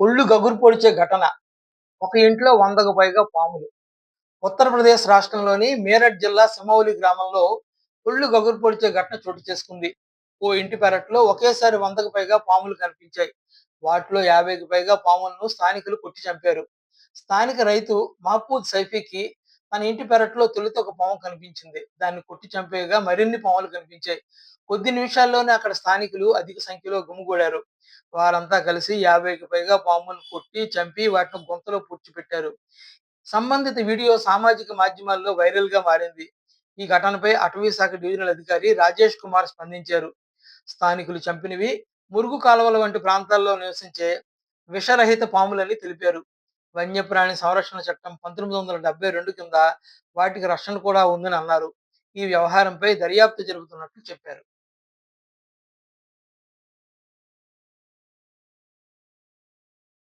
ఒళ్ళు గగురు పొడిచే ఘటన. ఒక ఇంట్లో వందకు పైగా పాములు. ఉత్తరప్రదేశ్ రాష్ట్రంలోని మీరట్ జిల్లా సింహౌలి గ్రామంలో ఒళ్ళు గగురు పొడిచే ఘటన చోటు చేసుకుంది. ఓ ఇంటి పెరట్లో ఒకేసారి వందకు పైగా పాములు కనిపించాయి. వాటిలో యాభైకి పైగా పాములను స్థానికులు కొట్టి చంపారు. స్థానిక రైతు మహపూద్ సైఫీకి తన ఇంటి పెరట్లో తొలిత ఒక పాము కనిపించింది. దాన్ని కొట్టి చంపేయగా మరిన్ని పాములు కనిపించాయి. కొద్ది నిమిషాల్లోనే అక్కడ స్థానికులు అధిక సంఖ్యలో గుమిగూడారు. వారంతా కలిసి యాభైకి పైగా పాములను కొట్టి చంపి వాటిని గుంతలో పూడ్చిపెట్టారు సంబంధిత వీడియో సామాజిక మాధ్యమాల్లో వైరల్గా మారింది. ఈ ఘటనపై అటవీ శాఖ డివిజనల్ అధికారి రాజేష్ కుమార్ స్పందించారు. స్థానికులు చంపినవి మురుగు కాలువల వంటి ప్రాంతాల్లో నివసించే విషరహిత పాములని తెలిపారు. వన్యప్రాణి సంరక్షణ చట్టం పంతొమ్మిది వందల డెబ్బై రెండు కింద వాటికి రక్షణ కూడా ఉందని అన్నారు. ఈ వ్యవహారంపై దర్యాప్తు జరుగుతున్నట్లు చెప్పారు.